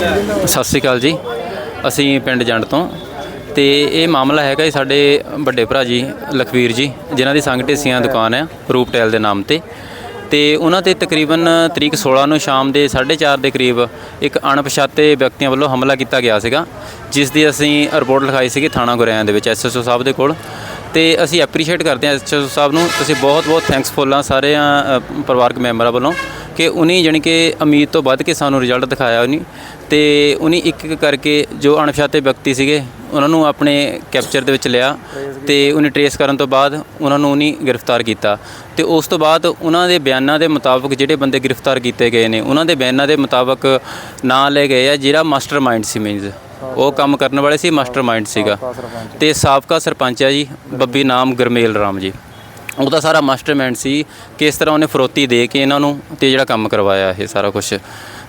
ਸਤਿ ਸ਼੍ਰੀ ਅਕਾਲ ਜੀ। ਅਸੀਂ ਪਿੰਡ ਜੰਡ ਤੋਂ। ਤੇ ਇਹ ਮਾਮਲਾ ਹੈਗਾ ਜੀ ਸਾਡੇ ਵੱਡੇ ਭਰਾ ਜੀ, ਲਖਵੀਰ ਜੀ, ਜਿਨ੍ਹਾਂ ਦੀ ਸੰਗ ਢੇਸੀਆਂ ਦੁਕਾਨ ਹੈ, ਰੂਪ ਟੈਲ ਦੇ ਨਾਮ ਤੇ। ਤੇ ਉਹਨਾਂ ਤੇ ਤਕਰੀਬਨ ਤਰੀਕ 16 ਨੂੰ ਸ਼ਾਮ ਦੇ 4:30 ਦੇ ਕਰੀਬ ਇੱਕ ਅਣਪਛਾਤੇ ਵਿਅਕਤੀਆਂ ਵੱਲੋਂ ਹਮਲਾ ਕੀਤਾ ਗਿਆ ਸੀਗਾ, ਜਿਸ ਦੀ ਅਸੀਂ ਰਿਪੋਰਟ ਲਿਖਾਈ ਸੀਗੀ ਥਾਣਾ ਗੁਰਿਆਂ ਦੇ ਵਿੱਚ ਐਸਐਸਓ ਸਾਹਿਬ ਦੇ ਕੋਲ। ਤੇ ਅਸੀਂ ਐਪਰੀਸ਼ੀਏਟ ਕਰਦੇ ਹਾਂ ਐਸਐਸਓ ਸਾਹਿਬ ਨੂੰ। ਅਸੀਂ ਬਹੁਤ ਬਹੁਤ ਥੈਂਕਸਫੁਲ ਹਾਂ ਸਾਰੇ ਪਰਿਵਾਰਕ ਮੈਂਬਰਾਂ ਵੱਲੋਂ। ਕਿ ਉਹਨੇ ਜਾਣੀ ਕਿ ਉਮੀਦ ਤੋਂ ਵੱਧ ਕੇ ਸਾਨੂੰ ਰਿਜ਼ਲਟ ਦਿਖਾਇਆ ਉਹਨੇ। ਤੇ ਉਹਨੇ ਇੱਕ ਇੱਕ ਕਰਕੇ ਜੋ ਅਣਪਛਾਤੇ ਵਿਅਕਤੀ ਸੀਗੇ, ਉਹਨਾਂ ਨੂੰ ਆਪਣੇ ਕੈਪਚਰ ਦੇ ਵਿੱਚ ਲਿਆ ਤੇ ਉਹਨੇ ਟਰੇਸ ਕਰਨ ਤੋਂ ਬਾਅਦ ਉਹਨਾਂ ਨੂੰ ਉਹਨੇ ਗ੍ਰਿਫਤਾਰ ਕੀਤਾ। ਤੇ ਉਸ ਤੋਂ ਬਾਅਦ ਉਹਨਾਂ ਦੇ ਬਿਆਨਾਂ ਦੇ ਮੁਤਾਬਕ ਜਿਹੜੇ ਬੰਦੇ ਗ੍ਰਿਫਤਾਰ ਕੀਤੇ ਗਏ ਨੇ, ਉਹਨਾਂ ਦੇ ਬਿਆਨਾਂ ਦੇ ਮੁਤਾਬਕ ਨਾਂ ਲਏ ਗਏ ਆ ਜਿਹੜਾ ਮਾਸਟਰਮਾਈਂਡ ਸੀ ਮੀਨਜ਼ ਉਹ ਕੰਮ ਕਰਨ ਵਾਲੇ ਸੀ ਮਾਸਟਰਮਾਈਂਡ ਸੀਗਾ। ਤੇ ਸਾਬਕਾ ਸਰਪੰਚ ਹੈ ਜੀ, ਬੱਬੀ ਨਾਮ ਗਰਮੇਲ ਰਾਮ ਜੀ। ਉਹਦਾ ਸਾਰਾ ਮਾਸਟਰਮਾਈਂਡ ਸੀ ਕਿ ਇਸ ਤਰ੍ਹਾਂ ਉਹਨੇ ਫਰੋਤੀ ਦੇ ਕੇ ਇਹਨਾਂ ਨੂੰ ਤੇ ਜਿਹੜਾ ਕੰਮ ਕਰਵਾਇਆ ਇਹ ਸਾਰਾ ਕੁਝ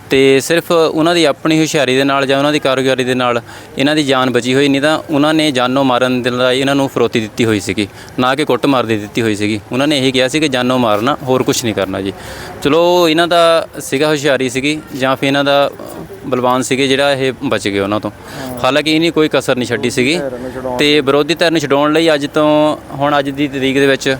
ਤੇ ਸਿਰਫ ਉਹਨਾਂ ਦੀ ਆਪਣੀ ਹੁਸ਼ਿਆਰੀ ਦੇ ਨਾਲ ਜਾਂ ਉਹਨਾਂ ਦੀ ਕਾਰਗੁਜ਼ਾਰੀ ਦੇ ਨਾਲ ਇਹਨਾਂ ਦੀ ਜਾਨ ਬਚੀ ਹੋਈ ਨਹੀਂ ਤਾਂ ਉਹਨਾਂ ਨੇ ਜਾਨੋਂ ਮਾਰਨ ਦੇ ਲਈ ਇਹਨਾਂ ਨੂੰ ਫਰੋਤੀ ਦਿੱਤੀ ਹੋਈ ਸੀਗੀ ਨਾ ਕਿ ਕੁੱਟ ਮਾਰ ਦੀ ਦਿੱਤੀ ਹੋਈ ਸੀਗੀ। ਉਹਨਾਂ ਨੇ ਇਹ ਕਿਹਾ ਸੀ ਕਿ ਜਾਨੋਂ ਮਾਰਨਾ ਹੋਰ ਕੁਝ ਨਹੀਂ ਕਰਨਾ ਜੀ। ਚਲੋ ਇਹਨਾਂ ਦਾ ਸੀਗਾ ਹੁਸ਼ਿਆਰੀ ਸੀਗੀ ਜਾਂ ਫਿਰ ਇਹਨਾਂ ਦਾ ਬਲਵਾਨ ਸੀਗੇ ਜਿਹੜਾ ਇਹ ਬਚ ਗਏ ਉਹਨਾਂ ਤੋਂ। ਹਾਲਾਂਕਿ ਇਹਨੀ ਕੋਈ ਕਸਰ ਨਹੀਂ ਛੱਡੀ ਸੀਗੀ ਤੇ ਵਿਰੋਧੀ ਧਿਰ ਨੂੰ ਛਡਾਉਣ ਲਈ ਅੱਜ ਤੋਂ ਹੁਣ ਅੱਜ ਦੀ ਤਰੀਕ ਦੇ ਵਿੱਚ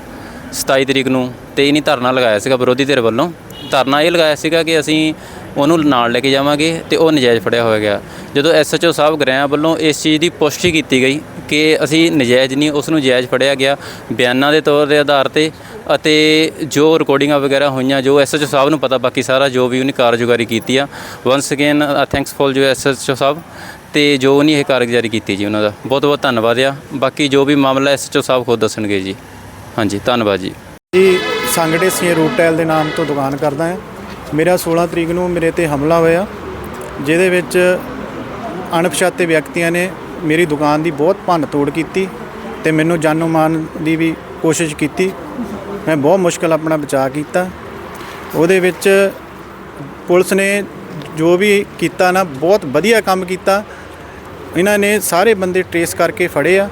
27 ਤਰੀਕ ਨੂੰ ਤੇ ਇਹਨੀ ਧਰਨਾ ਲਗਾਇਆ ਸੀਗਾ ਵਿਰੋਧੀ ਧਿਰ ਵੱਲੋਂ। ਧਰਨਾ ਇਹ ਲਗਾਇਆ ਸੀਗਾ ਕਿ ਅਸੀਂ ਉਹਨੂੰ ਨਾਲ ਲੈ ਕੇ ਜਾਵਾਂਗੇ ਤੇ ਉਹ ਨਜਾਇਜ਼ ਫੜਿਆ ਹੋਇਆ ਗਿਆ। ਜਦੋਂ ਐਸਐਚਓ ਸਾਹਿਬ ਗ੍ਰਹਿਆਂ ਵੱਲੋਂ ਇਸ ਚੀਜ਼ ਦੀ ਪੁਸ਼ਟੀ ਕੀਤੀ ਗਈ ਕਿ ਅਸੀਂ ਨਜਾਇਜ਼ ਨਹੀਂ, ਉਸ ਨੂੰ ਜਾਇਜ਼ ਫੜਿਆ ਗਿਆ ਬਿਆਨਾਂ ਦੇ ਤੌਰ ਦੇ ਆਧਾਰ ਤੇ ਅਤੇ ਜੋ ਰਿਕਾਰਡਿੰਗਾਂ ਵਗੈਰਾ ਹੋਈਆਂ, ਜੋ ਐਸਐਚਓ ਸਾਹਿਬ ਨੂੰ ਪਤਾ, ਬਾਕੀ ਸਾਰਾ ਜੋ ਵੀ ਉਹਨੇ ਕਾਰਜਕਾਰੀ ਕੀਤੀ ਆ ਵਾਂਸ ਅਗੇਨ ਥੈਂਕਸਫੁਲ ਜੋ ਐਸਐਚਓ ਸਾਹਿਬ ਤੇ ਜੋ ਉਹਨੇ ਇਹ ਕਾਰਗੁਜ਼ਾਰੀ ਕੀਤੀ ਜੀ ਉਹਨਾਂ ਦਾ। ਬਹੁਤ ਬਹੁਤ ਧੰਨਵਾਦ ਆ। ਬਾਕੀ ਜੋ ਵੀ ਮਾਮਲਾ ਐਸਐਚਓ ਸਾਹਿਬ ਖੁਦ ਦੱਸਣਗੇ ਜੀ। ਹਾਂਜੀ, ਧੰਨਵਾਦ ਜੀ। ਜੀ ਸੰਗੜੇ ਸੀ ਰੂਟੈਲ ਦੇ ਨਾਮ ਤੋਂ ਦੁਕਾਨ ਕਰਦਾ ਹਾਂ। ਮੇਰਾ 16 ਤਰੀਕ ਨੂੰ ਮੇਰੇ ਤੇ ਹਮਲਾ ਹੋਇਆ, ਜਿਹਦੇ ਵਿੱਚ ਅਣਪਛਾਤੇ ਵਿਅਕਤੀਆਂ ਨੇ ਮੇਰੀ ਦੁਕਾਨ ਦੀ ਬਹੁਤ ਭੰਨ ਤੋੜ ਕੀਤੀ ਤੇ ਮੈਨੂੰ ਜਾਨੋਂ ਮਾਰਨ ਦੀ ਵੀ ਕੋਸ਼ਿਸ਼ ਕੀਤੀ। ਮੈਂ ਬਹੁਤ ਮੁਸ਼ਕਲ ਆਪਣਾ ਬਚਾਅ ਕੀਤਾ। ਉਹਦੇ ਵਿੱਚ ਪੁਲਿਸ ਨੇ ਜੋ ਵੀ ਕੀਤਾ ਨਾ, ਬਹੁਤ ਵਧੀਆ ਕੰਮ ਕੀਤਾ। ਇਹਨਾਂ ਨੇ ਸਾਰੇ ਬੰਦੇ ਟਰੇਸ ਕਰਕੇ ਫੜੇ ਆ।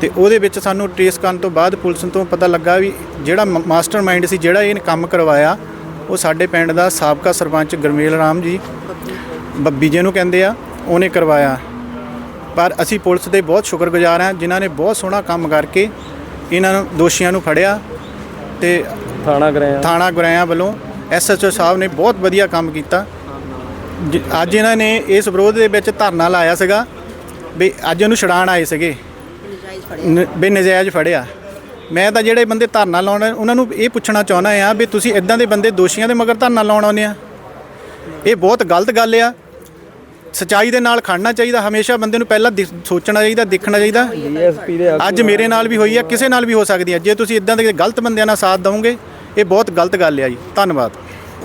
ਤੇ ਉਹਦੇ ਵਿੱਚ ਸਾਨੂੰ ਟਰੇਸ ਕਰਨ ਤੋਂ ਬਾਅਦ ਪੁਲਿਸ ਤੋਂ ਪਤਾ ਲੱਗਾ ਵੀ ਜਿਹੜਾ ਮਾਸਟਰਮਾਈਂਡ ਸੀ ਜਿਹੜਾ ਇਹਨੇ ਕੰਮ ਕਰਵਾਇਆ ਉਹ ਸਾਡੇ ਪਿੰਡ ਦਾ ਸਾਬਕਾ ਸਰਪੰਚ ਗਰਮੇਲ ਰਾਮ ਜੀ ਬੱਬੀ ਜੀ ਨੂੰ ਕਹਿੰਦੇ ਆ ਉਹਨੇ ਕਰਵਾਇਆ। ਪਰ ਅਸੀਂ ਪੁਲਿਸ ਦੇ ਬਹੁਤ ਸ਼ੁਕਰਗੁਜ਼ਾਰ ਹਾਂ ਜਿਨ੍ਹਾਂ ਨੇ ਬਹੁਤ ਸੋਹਣਾ ਕੰਮ ਕਰਕੇ ਇਹਨਾਂ ਨੂੰ ਦੋਸ਼ੀਆਂ ਨੂੰ ਫੜਿਆ ਤੇ ਥਾਣਾ ਕਰਿਆ ਥਾਣਾ ਗੁਰੈਆਂ ਵੱਲੋਂ ਐਸਐਚਓ ਸਾਹਿਬ ਨੇ ਬਹੁਤ ਵਧੀਆ ਕੰਮ ਕੀਤਾ। ਅੱਜ ਇਹਨਾਂ ਨੇ ਇਸ ਵਿਰੋਧ ਦੇ ਵਿੱਚ ਧਰਨਾ ਲਾਇਆ ਸੀਗਾ ਵੀ ਅੱਜ ਉਹਨੂੰ ਛਡਾਣ ਆਏ ਸੀਗੇ। ਨ- ਵੀ ਨਜਾਇਜ਼ ਫੜਿਆ। ਮੈਂ ਤਾਂ ਜਿਹੜੇ ਬੰਦੇ ਧਰਨਾ ਲਾਉਣ ਉਹਨਾਂ ਨੂੰ ਇਹ ਪੁੱਛਣਾ ਚਾਹੁੰਦਾ ਆ ਵੀ ਤੁਸੀਂ ਇਦਾਂ ਦੇ ਬੰਦੇ ਦੋਸ਼ੀਆਂ ਦੇ ਮਗਰ ਧਰਨਾ ਲਾਉਣ ਆਉਂਦੇ ਆ। ਇਹ ਬਹੁਤ ਗਲਤ ਗੱਲ ਆ। ਸਚਾਈ ਦੇ ਨਾਲ ਖੜਨਾ ਚਾਹੀਦਾ ਹਮੇਸ਼ਾ ਬੰਦੇ ਨੂੰ ਪਹਿਲਾਂ ਸੋਚਣਾ ਚਾਹੀਦਾ ਦੇਖਣਾ ਚਾਹੀਦਾ। ਅੱਜ ਮੇਰੇ ਨਾਲ ਵੀ ਹੋਈ ਆ ਕਿਸੇ ਨਾਲ ਵੀ ਹੋ ਸਕਦੀ ਆ। ਜੇ ਤੁਸੀਂ ਇਦਾਂ ਦੇ ਗਲਤ ਬੰਦਿਆਂ ਨਾਲ ਸਾਥ ਦਵੋਗੇ ਇਹ ਬਹੁਤ ਗਲਤ ਗੱਲ ਆ ਜੀ। ਧੰਨਵਾਦ।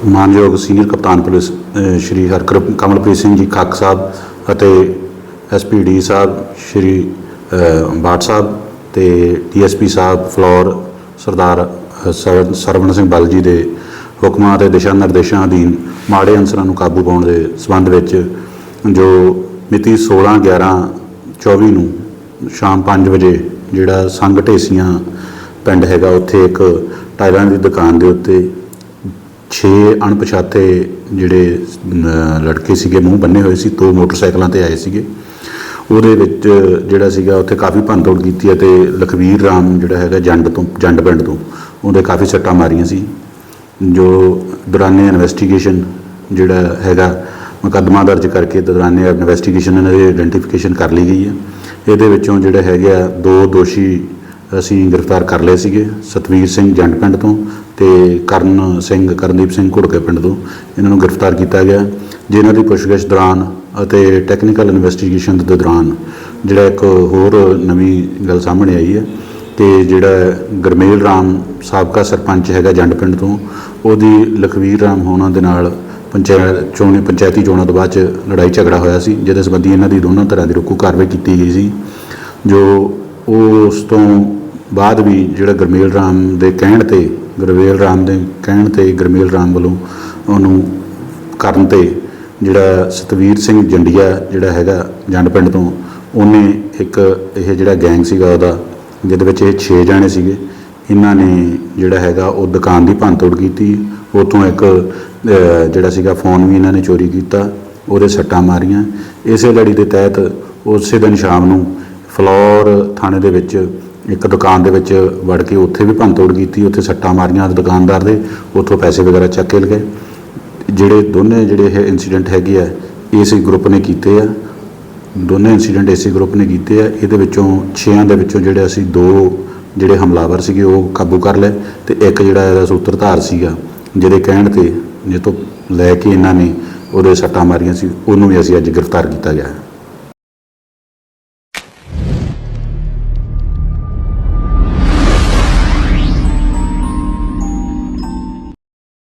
ਮਾਨਯੋਗ ਸੀਨੀਅਰ ਕਪਤਾਨ ਪੁਲਿਸ ਸ਼੍ਰੀ ਹਰਕਰ ਕਮਲਪ੍ਰੀਤ ਸਿੰਘ ਜੀ ਖਾਕ ਸਾਹਿਬ ਅਤੇ ਐਸਪੀਡੀ ਸਾਹਿਬ ਸ਼੍ਰੀ ਬਾਟ ਸਾਹਿਬ ਤੇ ਡੀਐਸਪੀ ਸਾਹਿਬ, ਫਲੋਰ ਸਰਦਾਰ ਸਰਵ- ਸਰਵਣ ਸਿੰਘ ਬਲ ਜੀ ਦੇ ਹੁਕਮਾਂ ਅਤੇ ਦਿਸ਼ਾ ਨਿਰਦੇਸ਼ਾਂ ਅਧੀਨ ਮਾੜੇ ਅਨਸਰਾਂ ਨੂੰ ਕਾਬੂ ਪਾਉਣ ਦੇ ਸਬੰਧ ਵਿੱਚ ਜੋ ਮਿਤੀ 16 11 24 ਨੂੰ ਸ਼ਾਮ 5 ਵਜੇ ਜਿਹੜਾ ਸੰਘ ਢੇਸੀਆਂ ਪਿੰਡ ਹੈਗਾ, ਉੱਥੇ ਇੱਕ ਟਾਇਰਾਂ ਦੀ ਦੁਕਾਨ ਦੇ ਉੱਤੇ 6 ਅਣਪਛਾਤੇ ਜਿਹੜੇ ਲੜਕੇ ਸੀਗੇ, ਮੂੰਹ ਬੰਨੇ ਹੋਏ ਸੀ, ਦੋ ਮੋਟਰਸਾਈਕਲਾਂ ਤੇ ਆਏ ਸੀਗੇ। ਉਹਦੇ ਵਿੱਚ ਜਿਹੜਾ ਸੀਗਾ ਉੱਥੇ ਕਾਫੀ ਭੰਨਤੋੜ ਕੀਤੀ ਹੈ ਅਤੇ ਲਖਵੀਰ ਰਾਮ ਜਿਹੜਾ ਹੈਗਾ ਜੰਡ ਤੋਂ, ਜੰਡ ਪਿੰਡ ਤੋਂ, ਉਹਦੇ ਕਾਫੀ ਸੱਟਾਂ ਮਾਰੀਆਂ ਸੀ। ਜੋ ਦੌਰਾਨੇ ਇਨਵੈਸਟੀਗੇਸ਼ਨ ਜਿਹੜਾ ਹੈਗਾ ਮੁਕੱਦਮਾ ਦਰਜ ਕਰਕੇ ਦੌਰਾਨੇ ਇਨਵੈਸਟੀਗੇਸ਼ਨ ਇਹਨਾਂ ਦੀ ਆਇਡੈਂਟੀਫਿਕੇਸ਼ਨ ਕਰ ਲਈ ਗਈ ਹੈ। ਇਹਦੇ ਵਿੱਚੋਂ ਜਿਹੜੇ ਹੈਗੇ ਆ ਦੋ ਦੋਸ਼ੀ ਅਸੀਂ ਗ੍ਰਿਫਤਾਰ ਕਰ ਲਏ ਸੀਗੇ, ਸਤਵੀਰ ਸਿੰਘ ਜੰਡ ਪਿੰਡ ਤੋਂ ਤੇ ਕਰਨ ਸਿੰਘ, ਕਰਨਦੀਪ ਸਿੰਘ ਘੁੜਕੇ ਪਿੰਡ ਤੋਂ। ਇਹਨਾਂ ਨੂੰ ਗ੍ਰਿਫਤਾਰ ਕੀਤਾ ਗਿਆ। ਜਿਨ੍ਹਾਂ ਦੀ ਪੁੱਛਗਿੱਛ ਦੌਰਾਨ ਅਤੇ ਟੈਕਨੀਕਲ ਇਨਵੈਸਟੀਗੇਸ਼ਨ ਦੇ ਦੌਰਾਨ ਜਿਹੜਾ ਇੱਕ ਹੋਰ ਨਵੀਂ ਗੱਲ ਸਾਹਮਣੇ ਆਈ ਹੈ ਕਿ ਜਿਹੜਾ ਗਰਮੇਲ ਰਾਮ ਸਾਬਕਾ ਸਰਪੰਚ ਹੈਗਾ ਜੰਡ ਪਿੰਡ ਤੋਂ, ਉਹਦੀ ਲਖਵੀਰ ਰਾਮ ਹੋਣਾ ਦੇ ਨਾਲ ਪੰਚਾਇਤ ਚੋਣ ਪੰਚਾਇਤੀ ਚੋਣਾਂ ਤੋਂ ਬਾਅਦ ਚ ਲੜਾਈ ਝਗੜਾ ਹੋਇਆ ਸੀ, ਜਿਹਦੇ ਸੰਬੰਧੀ ਇਹਨਾਂ ਦੀ ਦੋਨਾਂ ਤਰ੍ਹਾਂ ਦੀ ਰੁਕੂ ਕਾਰਵਾਈ ਕੀਤੀ ਗਈ ਸੀ, ਜੋ ਉਸ ਤੋਂ ਬਾਅਦ ਵੀ ਜਿਹੜਾ ਗਰਮੇਲ ਰਾਮ ਦੇ ਕਹਿਣ ਤੇ ਗਰਮੇਲ ਰਾਮ ਦੇ ਕਹਿਣ ਤੇ ਗਰਮੇਲ ਰਾਮ ਵੱਲੋਂ ਉਹਨੂੰ ਕਰਨ ਤੇ ਜਿਹੜਾ ਸਤਵੀਰ ਸਿੰਘ ਜੰਡੀਆ ਜਿਹੜਾ ਹੈਗਾ ਜੰਡ ਪਿੰਡ ਤੋਂ, ਉਹਨੇ ਇੱਕ ਇਹ ਜਿਹੜਾ ਗੈਂਗ ਸੀਗਾ ਉਹਦਾ, ਜਿਹਦੇ ਵਿੱਚ ਇਹ 6 ਜਾਣੇ ਸੀਗੇ, ਇਹਨਾਂ ਨੇ ਜਿਹੜਾ ਹੈਗਾ ਉਹ ਦੁਕਾਨ ਦੀ ਭੰਨਤੋੜ ਕੀਤੀ। ਉਤੋਂ ਇੱਕ ਜਿਹੜਾ ਸੀਗਾ ਫੋਨ ਵੀ ਇਹਨਾਂ ਨੇ ਚੋਰੀ ਕੀਤਾ, ਉਹਦੇ ਸੱਟਾਂ ਮਾਰੀਆਂ। ਇਸੇ ਲੜੀ ਦੇ ਤਹਿਤ ਉਸੇ ਦਿਨ ਸ਼ਾਮ ਨੂੰ ਫਲੋਰ ਥਾਣੇ ਦੇ ਵਿੱਚ ਇੱਕ ਦੁਕਾਨ ਦੇ ਵਿੱਚ ਵੜ ਕੇ ਉੱਥੇ ਵੀ ਭੰਨਤੋੜ ਕੀਤੀ, ਉੱਥੇ ਸੱਟਾਂ ਮਾਰੀਆਂ। ਦੁਕਾਨਦਾਰ ਦੇ ਉੱਥੋਂ ਪੈਸੇ ਵਗੈਰਾ ਚੱਕ ਕੇ ਲਗਏ ਜਿਹੜੇ ਦੋਨੇ ਜਿਹੜੇ ਇਹ ਇਨਸੀਡੈਂਟ ਹੈਗੇ ਆ, ਇਸੇ ਗਰੁੱਪ ਨੇ ਕੀਤੇ ਆ। ਦੋਨੇ ਇਨਸੀਡੈਂਟ ਇਸੇ ਗਰੁੱਪ ਨੇ ਕੀਤੇ ਆ। ਇਹਦੇ ਵਿੱਚੋਂ 6ਾਂ ਦੇ ਵਿੱਚੋਂ ਜਿਹੜੇ ਅਸੀਂ ਦੋ ਜਿਹੜੇ ਹਮਲਾਵਰ ਸੀਗੇ, ਉਹ ਕਾਬੂ ਕਰ ਲਏ ਤੇ ਇੱਕ ਜਿਹੜਾ ਇਹਦਾ ਸੂਤਰਧਾਰ ਸੀਗਾ, ਜਿਹਦੇ ਕਹਿਣ ਤੇ ਜੇ ਤੋਂ ਲੈ ਕੇ ਇਹਨਾਂ ਨੇ ਉਹਦੇ ਸੱਟਾਂ ਮਾਰੀਆਂ ਸੀ, ਉਹਨੂੰ ਵੀ ਅਸੀਂ ਅੱਜ ਗ੍ਰਿਫਤਾਰ ਕੀਤਾ ਗਿਆ ਹੈ।